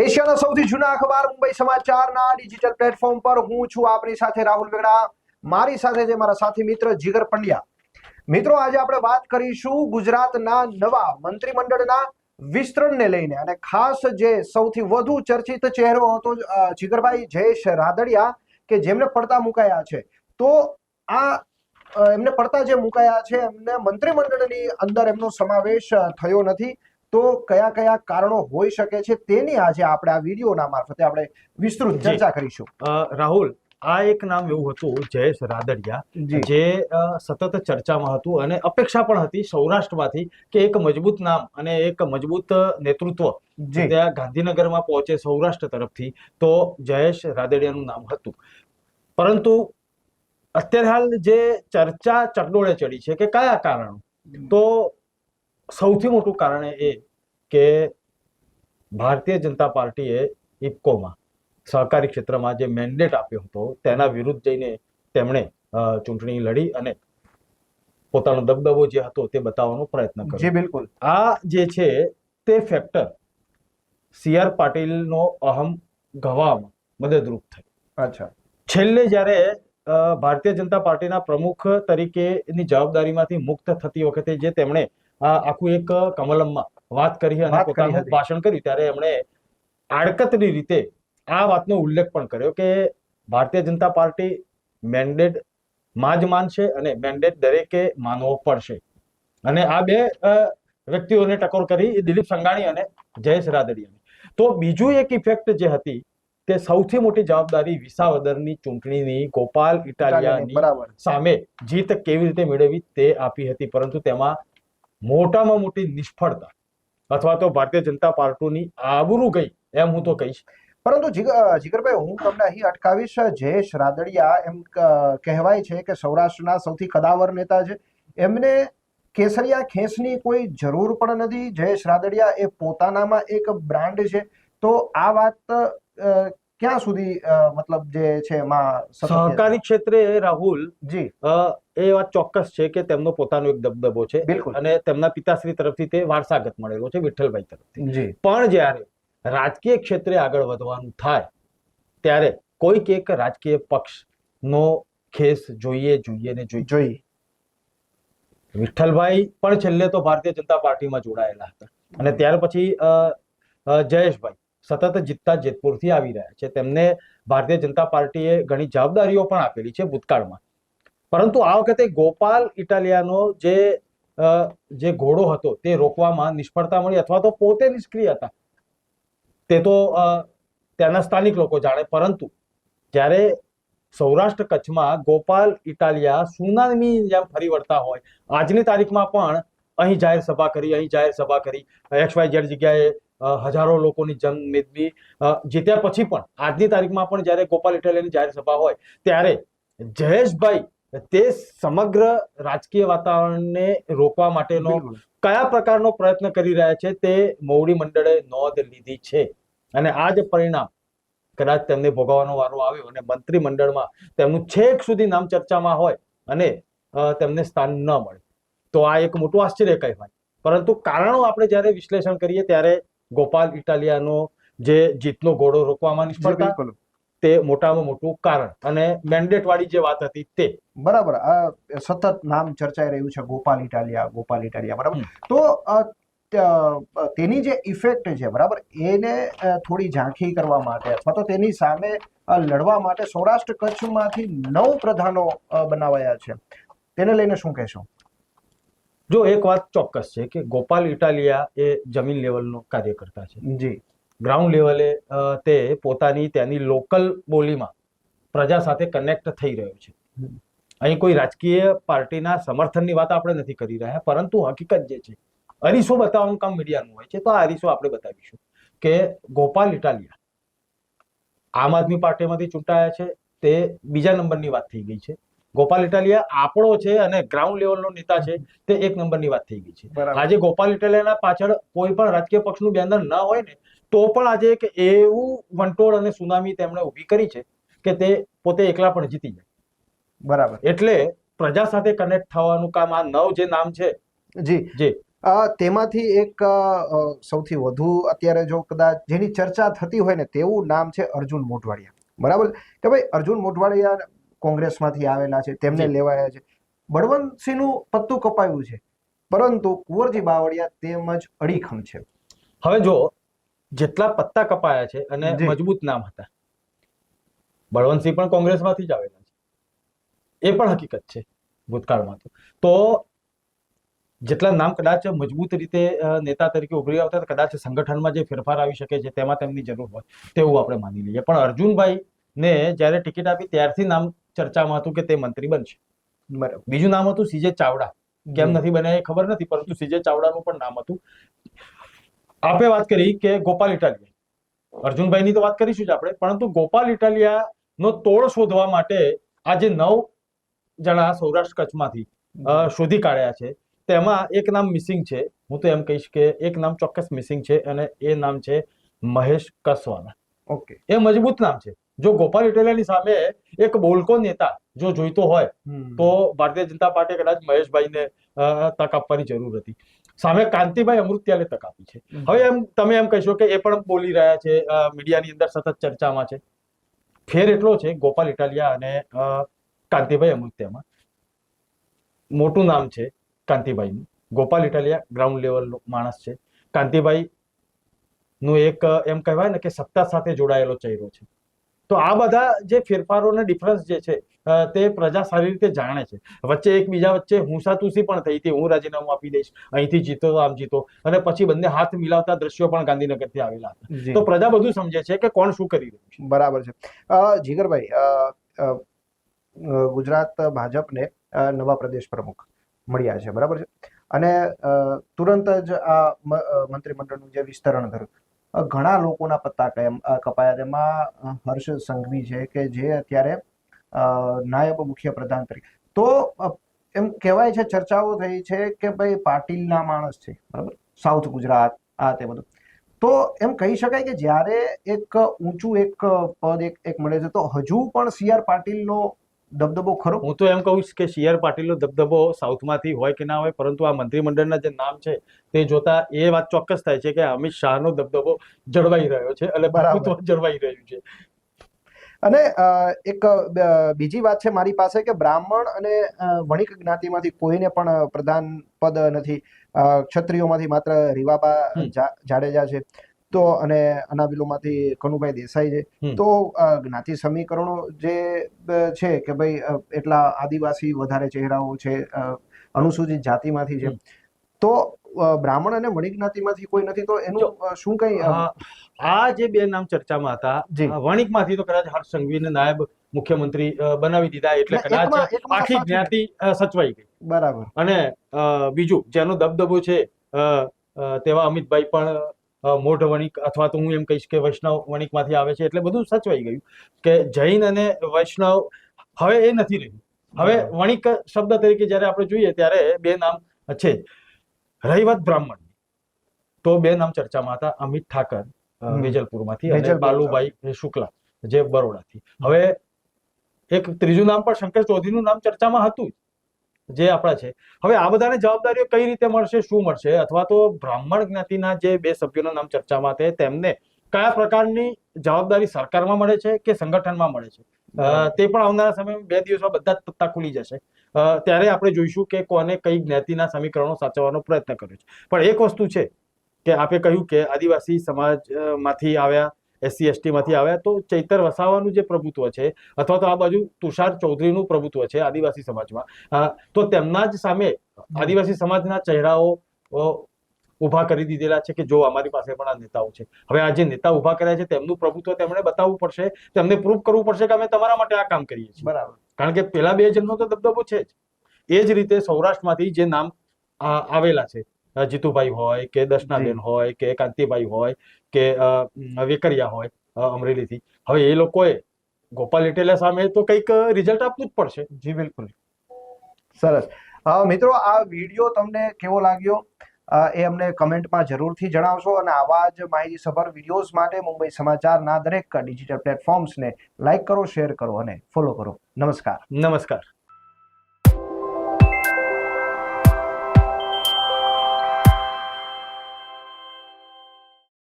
એશિયાના સૌથી જૂના અખબાર મુંબઈ સમાચારના ડિજિટલ પ્લેટફોર્મ પર હું છું આપની સાથે રાહુલ વેગડા. મારી સાથે છે મારા સાથી મિત્ર જીગર પંડ્યા. મિત્રો, આજે આપણે વાત કરીશું ગુજરાતના નવા મંત્રીમંડળના વિસ્તરણને લઈને અને ખાસ જે સૌથી વધુ ચર્ચિત ચહેરો હતો જીગરભાઈ જયેશ રાદડિયા કે જેમને પડતા મુકાયા છે. તો આ એમને પડતા જે મુકાયા છે, એમને મંત્રીમંડળની અંદર એમનો સમાવેશ થયો નથી. તો કયા કયા કારણો હોઈ શકે છે તેની આજે આપણે આ વિડીયોના મારફતે આપણે વિસ્તૃત ચર્ચા કરીશું. રાહુલ આ એક નામ એવું હતું જયેશ રાદડિયા જે. સતત ચર્ચામાં હતું અને અપેક્ષા પણ હતી સૌરાષ્ટ્રમાંથી કે એક મજબૂત નામ અને એક મજબૂત નેતૃત્વ જી. ત્યાં ગાંધીનગરમાં પહોંચે સૌરાષ્ટ્ર તરફથી તો જયેશ રાદડિયાનું નામ હતું. પરંતુ અત્યારે હાલ જે ચર્ચા ચકડોળે ચડી છે કે કયા કારણો? તો સૌથી મોટું કારણ એ કે ભારતીય જનતા પાર્ટીએ ઇફકોમાં સહકારી ક્ષેત્રમાં જે મેન્ડેટ આપ્યો હતો તેના વિરુદ્ધ જઈને તેમણે ચૂંટણી લડી અને પોતાનો દબદબો જે હતો તે બતાવવાનો પ્રયત્ન કર્યો. જી બિલકુલ. આ જે છે તે ફેક્ટર સી આર પાટીલનો અહમ ગવામાં મદદરૂપ થયો. અચ્છા. છેલ્લે જ્યારે ભારતીય જનતા પાર્ટીના પ્રમુખ તરીકેની જવાબદારીમાંથી મુક્ત થતી વખતે જે તેમણે આ આખું એક કમલમમાં વાત કરી અને પોતાનું ભાષણ કર્યું ત્યારે એમણે આડકતરી રીતે આ વાતનો ઉલ્લેખ પણ કર્યો કે ભારતીય જનતા પાર્ટી મેન્ડેટમાં જ માનશે અને મેન્ડેટ દરેકે માનવો પડશે. અને આ બે વ્યક્તિઓને ટકોર કરી એ દિલીપ સંઘાણી અને જયેશ રાદડિયાની. તો બીજું એક ઇફેક્ટ જે હતી તે સૌથી મોટી જવાબદારી વિસાવદરની ચૂંટણીની ગોપાલ ઇટાલિયાની સામે જીત કેવી રીતે મેળવવી તે આપી હતી. પરંતુ તેમાં મોટામાં મોટી નિષ્ફળતા અથવા તો ભારતીય જનતા પાર્ટીની આબરૂ ગઈ, એમ હું તો કહીશ. પરંતુ જીગ- જીગરભાઈ, હું તમને અહીં અટકાવીશ જયેશ રાદડિયા એમ કહેવાય છે કે સૌરાષ્ટ્રના સૌથી કદાવર નેતા છે. એમને કેસરિયા ખેંચની કોઈ જરૂર પણ નથી. જયેશ રાદડિયા એ પોતાનામાં એક બ્રાન્ડ છે. તો આ વાત ક્યાં સુધી મતલબ જે છે એમાં સહકારી ક્ષેત્રે રાહુલ જી. એ વાત ચોક્કસ છે કે તેમનો પોતાનો એક દબદબો છે. અને તેમના પિતાશ્રી તરફથી તે વારસાગત મળેલો છે વિઠ્ઠલભાઈ તરફથી. પણ જ્યારે રાજકીય ક્ષેત્રે આગળ વધવાનું થાય ત્યારે કોઈક એક રાજકીય પક્ષનો ખેસ જોઈએ જોઈએ ને જોઈએ. જોઈ વિઠ્ઠલભાઈ પણ છેલ્લે તો ભારતીય જનતા પાર્ટીમાં જોડાયેલા હતા. અને ત્યાર પછી જયેશભાઈ. સતત જીતતા જેતપુરથી આવી રહ્યા છે. તેમને ભારતીય જનતા પાર્ટીએ ઘણી જવાબદારીઓ પણ આપેલી છે ભૂતકાળમાં. પરંતુ આ વખતે ગોપાલ ઇટાલિયાનો જે જે ઘોડો હતો તે રોકવામાં નિષ્ફળતા મળી અથવા તો પોતે નિષ્ક્રિય હતા. તે તો ત્યાંના સ્થાનિક લોકો જાણે. પરંતુ જ્યારે સૌરાષ્ટ્ર કચ્છમાં ગોપાલ ઇટાલિયા સુનામી જેમ ફરી વળતા હોય, આજની તારીખમાં પણ અહીં જાહેર સભા કરી, અહીં જાહેર સભા કરી, એક્સ વાય ઝેડ જગ્યાએ હજારો લોકોની જંગ મેદવી જીત્યા પછી પણ આજની તારીખમાં પણ જ્યારે ગોપાલ ઇટાલિયાની જાહેર સભા હોય ત્યારે જયેશભાઈ તે સમગ્ર રાજકીય વાતાવરણને રોકવા માટેનો કયા પ્રકારનો પ્રયત્ન કરી રહ્યા છે તે મોવડી મંડળે નોંધ લીધી છે. અને આ જ પરિણામ કદાચ તેમને ભોગવવાનો વારો આવ્યો અને મંત્રીમંડળમાં તેમનું છેક સુધી નામ ચર્ચામાં હોય અને તેમને સ્થાન ન મળે. તો આ એક મોટું આશ્ચર્ય કહેવાય. પરંતુ કારણો આપણે જ્યારે વિશ્લેષણ કરીએ ત્યારે ગોપાલ ઇટાલિયાનો જે જીતનો ઘોડો રોકવામાં નિષ્ફળતા તે મોટામાં મોટું કારણ. અને મેન્ડેટ વાળી જે વાત હતી તે. બરાબર. આ સતત નામ ચર્ચાઈ રહ્યું છે ગોપાલ ઇટાલિયા ગોપાલ ઇટાલિયા બરાબર? તો તેની જે ઇફેક્ટ છે બરાબર? એને થોડી ઝાંખી કરવા માટે અથવા તો તેની સામે લડવા માટે સૌરાષ્ટ્ર કચ્છમાંથી નવ પ્રધાનો બનાવાયા છે. તેને લઈને શું કહેશો? જો એક વાત ચોક્કસ છે કે ગોપાલ ઇટાલિયા એ જમીન લેવલનો કાર્યકર્તા છે. જી. ગ્રાઉન્ડ લેવલે તે પોતાની ત્યાંની લોકલ બોલીમાં પ્રજા સાથે કનેક્ટ થઈ રહ્યો છે. અહીં કોઈ રાજકીય પાર્ટીના સમર્થનની વાત આપણે નથી કરી રહ્યા પરંતુ હકીકત જે છે અરીસો બતાવવાનું કામ મીડિયાનું હોય છે તો આ અરીસો આપણે બતાવીશું કે ગોપાલ ઇટાલિયા આમ આદમી પાર્ટીમાંથી ચૂંટાયા છે તે બીજા નંબરની વાત થઈ ગઈ છે. ગોપાલ ઇટાલિયા આપણો છે અને ગ્રાઉન્ડ લેવલનો નેતા છે તે એક નંબરની વાત થઈ ગઈ છે. આજે ગોપાલ ઇટાલિયાના પાછળ કોઈ પણ રાજકીય પક્ષનું બેનર ન હોય ને તો પણ આજે એક એવું વંટોળ અને સુનામી તેમણે ઊભી કરી છે કે તે પોતે એકલા પણ જીતી જાય. બરાબર. એટલે પ્રજા સાથે કનેક્ટ થવાનું કામ આ નવ જે નામ છે જી. જે. તેમાંથી એક સૌથી વધુ અત્યારે જો કદાચ જેની ચર્ચા થતી હોય ને તેવું નામ છે અર્જુન મોઢવાડિયા. બરાબર? કે ભાઈ અર્જુન મોઢવાડિયા કોંગ્રેસમાંથી આવેલા છે તેમને લેવાયા છે. બળવંતસિંહનું પત્તું કપાયું છે. પરંતુ કુંવરજી બાવળિયા તેમજ અડીખમ છે. હવે જો જેટલા પત્તા કપાયા છે અને મજબૂત નામ હતા બળવંતસિંહ પણ કોંગ્રેસમાંથી જ આવેલા છે. એ પણ હકીકત છે ભૂતકાળમાં તો. જેટલા નામ કદાચ મજબૂત રીતે નેતા તરીકે ઉભરી આવતા કદાચ સંગઠનમાં જે ફેરફાર આવી શકે છે તેમાં તેમની જરૂર હોય તેવું આપણે માની લઈએ. પણ અર્જુનભાઈ ને જ્યારે ટિકિટ આપી ત્યારથી નામ ચર્ચામાં હતું કે તે મંત્રી બનશે. બરાબર. બીજું નામ હતું સીજે ચાવડા. કેમ નથી બન્યા એ ખબર નથી પરંતુ સીજે ચાવડાનું પણ નામ હતું. આપે વાત કરી કે ગોપાલ ઇટાલિયા. અર્જુનભાઈની તો વાત કરીશું જ આપણે પરંતુ ગોપાલ ઇટાલિયા નો તોડ શોધવા માટે આજે નવ જણા સૌરાષ્ટ્ર કચ્છમાંથી શોધી કાઢ્યા છે. તેમાં એક નામ મિસિંગ છે. હું તો એમ કહીશ કે એક નામ ચોક્કસ મિસિંગ છે અને એ નામ છે મહેશ કસવાના. ઓકે. એ મજબૂત નામ છે. જો ગોપાલ ઇટાલિયાની સામે એક બોલકો નેતા જો જોઈતો હોય તો ભારતીય જનતા પાર્ટી કદાચ મહેશભાઈને તક આપવાની જરૂર હતી. સામે કાંતિભાઈ અમૃત્યાલે તક આપી છે. હવે એમ તમે એમ કહેશો કે એ પણ બોલી રહ્યા છે મીડિયાની અંદર સતત ચર્ચામાં છે. ફેર એટલો છે ગોપાલ ઇટાલિયા અને કાંતિભાઈ અમૃત્યામાં. મોટું નામ છે કાંતિભાઈનું. ગોપાલ ઇટાલિયા ગ્રાઉન્ડ લેવલનો માણસ છે. કાંતિભાઈ નું એક એમ કહેવાય ને કે સત્તા સાથે જોડાયેલો ચહેરો છે. તો આ બધા જે ફેરફારો અને ડિફરન્સ જે છે તે પ્રજા સારી રીતે જાણે છે. વચ્ચે એકબીજા વચ્ચે હુંસાતુસી પણ થઈ હતી. હું રાજીનામું આપી દઈશ. અહીંથી જીતો આમ જીતો. અને પછી બંને હાથ મિલાવતા દ્રશ્યો પણ ગાંધીનગરથી આવેલા હતા. તો પ્રજા બધું સમજે છે કે કોણ શું કરી રહ્યું છે. બરાબર છે. જીગરભાઈ ગુજરાત ભાજપને નવા પ્રદેશ પ્રમુખ મળ્યા છે. બરાબર છે? અને તુરંત જ આ મંત્રીમંડળનું જે વિસ્તરણ થયું ઘણા લોકોના પત્તા કપાયા તેમાં હર્ષ સંઘવી છે કે જે અત્યારે નાયબ મુખ્ય પ્રધાન તરીકે. તો એમ કહેવાય છે, ચર્ચાઓ થઈ છે કે ભાઈ પાટીલના માણસ છે, બરાબર? સાઉથ ગુજરાત, આ તે બધું. તો એમ કહી શકાય કે જ્યારે એક ઊંચું એક પદ એક એક મળે છે, તો હજુ પણ સી આર પાટીલનો દબદબો ખરો? હું તો એમ કહું છું કે સી આર પાટીલનો દબદબો સાઉથમાંથી હોય કે ના હોય પરંતુ આ મંત્રીમંડળના જે નામ છે તે જોતા એ વાત ચોક્કસ થાય છે કે અમિત શાહનો દબદબો જળવાઈ રહ્યો છે એટલે બરાબર. જળવાઈ રહ્યું છે. અને એક બીજી વાત છે મારી પાસે કે બ્રાહ્મણ અને વણિક જ્ઞાતિમાંથી કોઈને પણ પ્રધાન પદ નથી ક્ષત્રિયોમાંથી માત્ર રીવાબા જાડેજા છે. તો અને અનાબિલોમાંથી કનુભાઈ દેસાઈ છે. તો જ્ઞાતિ સમીકરણો જે છે કે ભાઈ એટલા આદિવાસી વધારે ચહેરાઓ છે અનુસૂચિત જાતિમાંથી છે. તો બ્રાહ્મણ અને વણિક જ્ઞાતિમાંથી કોઈ નથી તો એનું શું કઈ આ જે બે નામ ચર્ચામાં હતા વણિકમાંથી તો કદાચ હર્ષ સંઘવીને નાયબ મુખ્યમંત્રી બનાવી દીધા એટલે કદાચ આખી જ્ઞાતિ સચવાઈ ગઈ. બરાબર. અને બીજું જેનો દબદબો છે તેવા અમિતભાઈ પણ મોઢ વણિક અથવા તો હું એમ કહીશ કે વૈષ્ણવ વણિકમાંથી આવે છે એટલે બધું સચવાઈ ગયું કે જૈન અને વૈષ્ણવ હવે એ નથી રહ્યું. હવે વણિક શબ્દ તરીકે જ્યારે આપણે જોઈએ ત્યારે બે નામ છે. રહીવત રહી વાત બ્રાહ્મણ. તો બે નામ ચર્ચામાં હતા. અમિત ઠાકર. વેજલપુરમાંથી અને બાલુભાઈ શુક્લા જે બરોડાથી. હવે એક ત્રીજું નામ પણ શંકર ચૌધરીનું નામ ચર્ચામાં હતું જ, આપણા છે. હવે આ બધાને જવાબદારીઓ કઈ રીતે મળશે શું મળશે? અથવા તો બ્રાહ્મણ જ્ઞાતિના જે બે સભ્યોના નામ ચર્ચામાં છે તેમને કયા પ્રકારની જવાબદારી સરકારમાં મળે છે કે સંગઠનમાં મળે છે? તે પણ આવનારા સમયમાં બે દિવસમાં બધા જ પત્તા ખુલી જશે. ત્યારે આપણે જોઈશું કે કોને કઈ જ્ઞાતિના સમીકરણો સાચવવાનો પ્રયત્ન કર્યો છે. પણ એક વસ્તુ છે કે આપે કહ્યું કે આદિવાસી સમાજમાંથી આવ્યા એસસી એસટીમાંથી આવ્યા તો ચૈતર વસાવાનું જે પ્રભુત્વ છે અથવા તો આ બાજુ તુષાર ચૌધરીનું પ્રભુત્વ છે આદિવાસી સમાજમાં. તો તેમના જ સામે આદિવાસી સમાજના ચહેરાઓ ઊભા ઊભા કરી દીધેલા છે કે જો અમારી પાસે પણ આ નેતાઓ છે. હવે આ જે નેતા ઊભા કર્યા છે તેમનું પ્રભુત્વ તેમણે બતાવવું પડશે. તેમને પ્રૂફ કરવું પડશે કે અમે તમારા માટે આ કામ કરીએ છીએ. બરાબર. કારણ કે પેલા બે જણનો તો દબદબો છે જ. એ જ રીતે સૌરાષ્ટ્રમાંથી જે નામ આવેલા છે જીતુભાઈ હોય કે દર્શનાબેન હોય કે કાંતિભાઈ હોય કે વેકરિયા હોય અમરેલીથી. હવે એ લોકોએ ગોપાલ ઇટેલિયા સામે તો કંઈક રિઝલ્ટ આપવું જ પડશે. જી બિલકુલ. સરસ. મિત્રો આ વીડિયો તમને કેવો લાગ્યો? એ અમને કમેન્ટમાં જરૂરથી જણાવશો અને આવા જ માહિતીસભર વિડીયોઝ માટે મુંબઈ સમાચારના દરેક ડિજિટલ પ્લેટફોર્મ્સને લાઇક કરો શેર કરો અને ફોલો કરો. નમસ્કાર. નમસ્કાર.